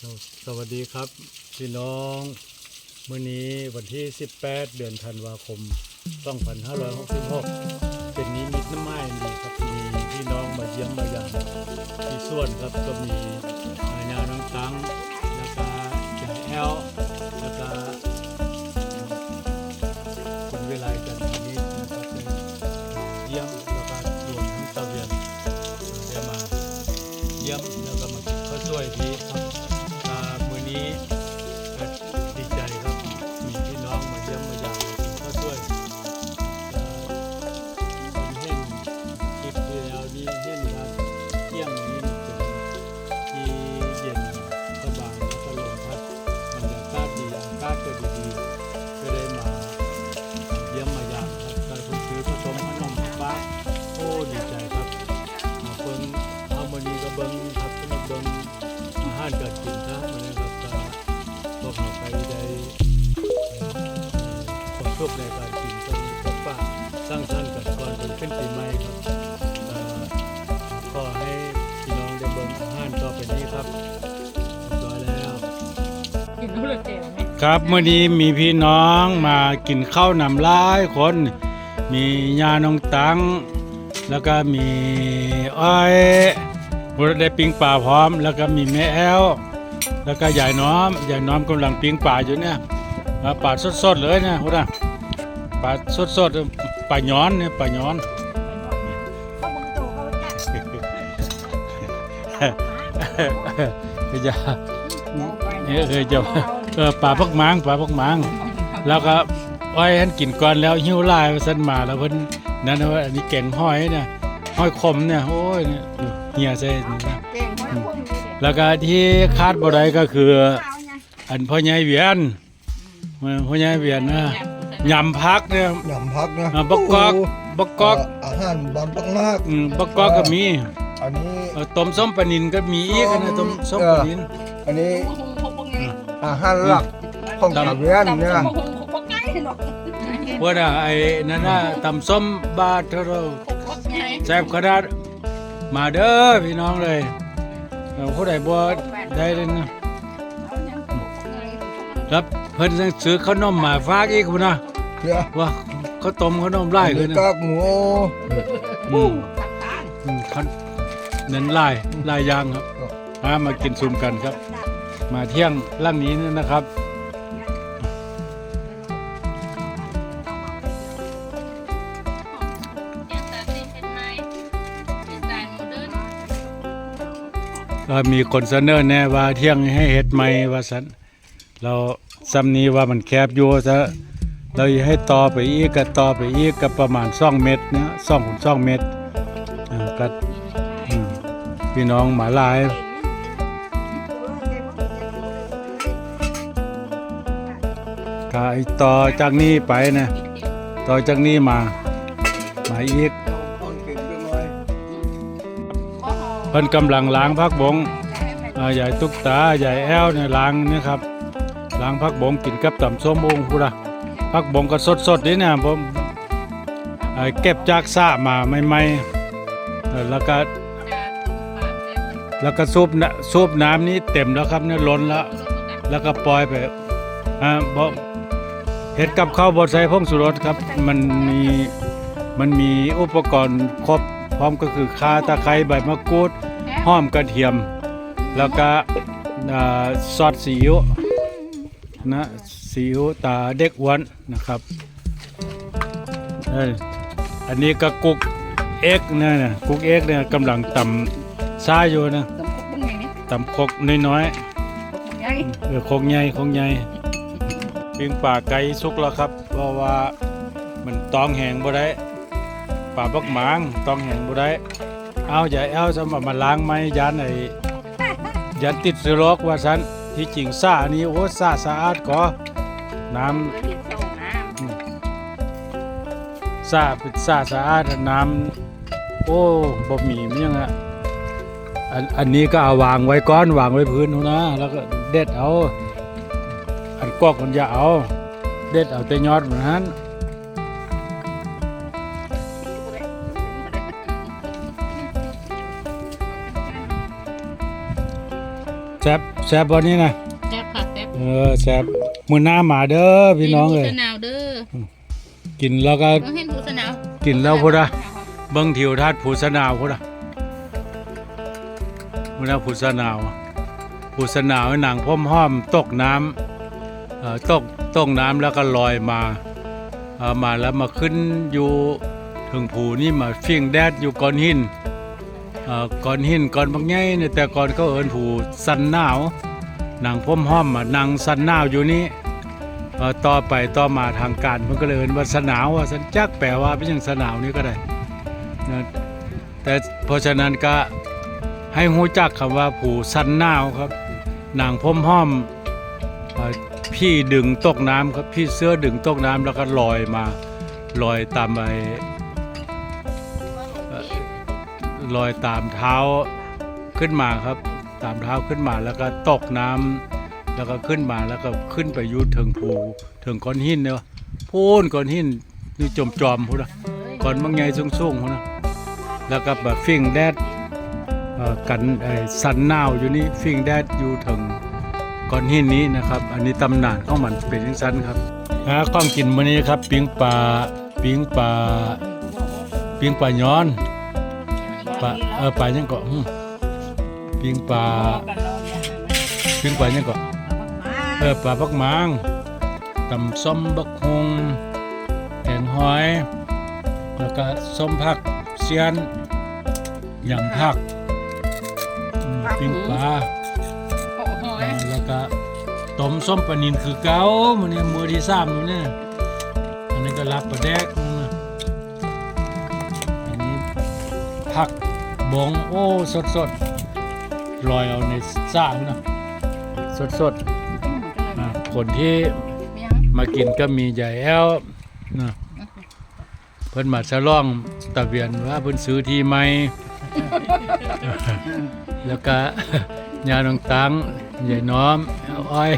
สวัสดีครับ พี่น้องเมื้อนี้วันที่ 18 เดือนธันวาคม 2566 เป็นนิมิตน้ำไม้ดีครับมีพี่น้องมาเยี่ยมมาอย่างที่ส่วนครับก็มีอาญาน้องตังแล้วก็ยายแอลแล้วก็คุณเวไลจันทร์นิดนะครับได้เยี่ยมแล้วก็รวมทั้งตะเวียนได้มาเยี่ยมแล้วก็มากินข้าวสวยพี่ ครับเมื่อนี้มีพี่น้องมากินข้าวนำหลายคน มียาน้องตัง แล้วก็มีอ้อยบุรได้ปิ้งปลาพร้อม แล้วก็มีแม่แอลแล้วก็ยายน้อมยายน้อมกำลังปิ้งปลาอยู่เนี่ยอ่าปลาสดๆเลยเนี่ยพุทธะปลาสดๆปลาย้อนเนี่ยปลาย้อนเขาบังตูเขาจัดเฮ้ยจะเออเออจะ เออปลาพักหมางปลาพักหมางแล้วก็อ้อยหันกินก่อนแล้วหิวลายสันมาแล้วเพิ่นนั่นว่าอันนี้แกงห้อยเนี่ยห้อยคมเนี่ยโอ้ยเนี่ยเหี่ยใส่นี่นะเก่งมากพวกนี้เด็กแล้วก็ที่คาดบ่ได้ก็คือ อันพ่อใหญ่เวียนพ่อใหญ่เวียนนะยำพักเนี่ยหนำพักนะอ่าบักกอกบักกอกเอาหารบานปักมากอืมบักกอกก็มีอันนี้เออต้มส้มปลานินก็มีอีกนะต้มส้มปลานินอันนี้พวกพวกนี้ อาหารหลักของตำตะเวียนเนี่ยพวกพวกไก่หรอกพวกน่ะไอ้นั่นน่ะตำส้มบาทเท่าเราพวกไก่แซ่บขนาดมาเด้อพี่น้องเลยเอาผู้ใดบ่ได้เลยนะรับเพิ่นยังซื้อขนมมาฝากอีกพุ่นนะเพื่อว่าข้าวต้มขนมไล่เลยมีนะกากหมูอืมอืมคันเน้นไล่ไล่ยางครับมามากินซุมกันครับ มาเที่ยงร่างนี้นะครับ ก็มีคนเสนอแน่ว่าเที่ยงให้เฮ็ดใหม่ว่าสันเราซ้ำนี้ว่ามันแคบอยู่ซะเราอยให้ต่อไปอีกก็ต่อไปอีกก็ประมาณ2เมตรนะ2คูณ2เมตรอ่าก็พี่น้องหมาลาย ก็ไอ้ต่อจากนี้ไปนะต่อจากนี้มามาอีกเพิ่นกำลังล้างพักบงใหญ่ตุ๊กตาใหญ่แอลเนี่ยล้างเนะครับล้างพักบงกินกับต่ำส้มองพูดะพักบงก็สดๆนี่เนี่ยผมเก็บจากสระมาใหม่ๆแล้วก็แล้วก็สูบน้ำสูบน้ำนี้เต็มแล้วครับเนี่ยล้นแล้ว แล้วก็ปล่อยไปอ่าบ่ เฮ็ดกับข้าวบ่ใส่ผงสุรสครับ มันมีมันมีอุปกรณ์ครบพร้อมก็คือข่าตะไคร้ใบมะกรูดหอมกระเทียม แล้วก็อ่าซอสซีอิ๊วนะซีอิ๊วตาเด็กอ้วนนะครับเอ้ยอันนี้ก็กุกเอ็กเนี่ยนะกุกเอ็กเนี่ยกำลังตำซ่าอยู่นะพวกนี้ตำครกน้อยพวกไก่ๆเออครกใหญ่ครกใหญ่ ปิ้งปลาไก่สุกแล้วครับ เพราะว่ามันตองแหงบ่ได้ปลาบักหมางตองแหงบ่ได้เอาอย่เอาสมมาล้างไหมยันไอ้ยันติดสือโรกว่าสันที่จริงซ่านี้โอ้ซ่าสะอาดก็น้ำซ่าเป็นซ่าสะอาดน้ำโอ้บ่มีมันยังอะอันอันนี้ก็เอาวางไว้ก้อนวางไว้พื้นนู่นะแล้วก็เด็ดเอา กอกมันอย่าเอา เด็ดเอาแต่ยอดมันนั้นแซ่บแซ่บวันนี้นะแซ่บค่ะแซ่บเออแซ่บมือหน้าหมาเด้อพี่น้องเลย สนาวเด้อกินแล้วก็ต้องเห็นผู้สนาวกินแล้วพุทธะเบิ้งทิวทัศน์ผูสนาวพุทธะพุทธะผูสนาวผูสนาวหนังพ่อมห้อมตกน้ำเอ่อ ตกตกน้ำแล้วก็ลอยมาเอ่อมาแล้วมาขึ้นอยู่ถึงผูนี่มาเฟียงแดดอยู่ก้อนหินเอ่อก้อนหินก้อนบางใหญ่เนี่ยแต่ก่อนเขาเอินผูสันหนาวนังพ่มห้อมนังสันหนาวอยู่นี่ต่อไปต่อมาทางการมันก็เลยเอินว่าสนาวว่าสันจักแปลว่าเป็นอย่างสนาวนี่ก็ได้นะแต่เพราะฉะนั้นก็ให้หูจักคำว่าผูสันหนาวครับนางพ่มห้อม พี่ดึงตกน้ำครับพี่เสื้อดึงตกน้ำแล้วก็ลอยมาลอยตามไปลอยตามเท้าขึ้นมาครับ ตามเท้าขึ้นมาแล้วก็ตกน้ำแล้วก็ขึ้นมาแล้วก็ขึ้นไปยุถึงภูถึงก้อนหินเนาะพูนก้อนหินนี่จมจอมพูดนะก้อนบางใหญ่สูงๆพูดนะแล้วก็แบบฟิ่งแดดกันไอ้สันหนาวอยู่นี่ฟิ่งแดดอยู่ถึง ก้อนหินนี้นะครับ อันนี้ตำนานของมันเป็นย่งนั้นครับหาข้องกินมื้อนี้ครับปิ้งปลาปิ้งปลาปิ้งปลาย้อนปลาเออปลายังเกาะปิ้งปลาปิ้งปลายังเกาะเออปลาบักหมางตำส้มบักฮงแกงหอยแล้วก็ส้มผักเสียนยำผักปิ้งปลา ก็ต้มส้มปลานินคือเก้ามันเนี่ยมือที่สามมันนี่ยอันนี้ก็รับปลาแดกนะอันนี้ผักบงโอ้สดสดลอยเอาในซ่านะสดสดคนที่มากินก็มีใหญ่แอลนะเพิ่นมาฉลองตะเวียนว่าเพิ่นซื้อที่ใหม่แล้วก็ ยาน้องตังยายน้อมอ้อย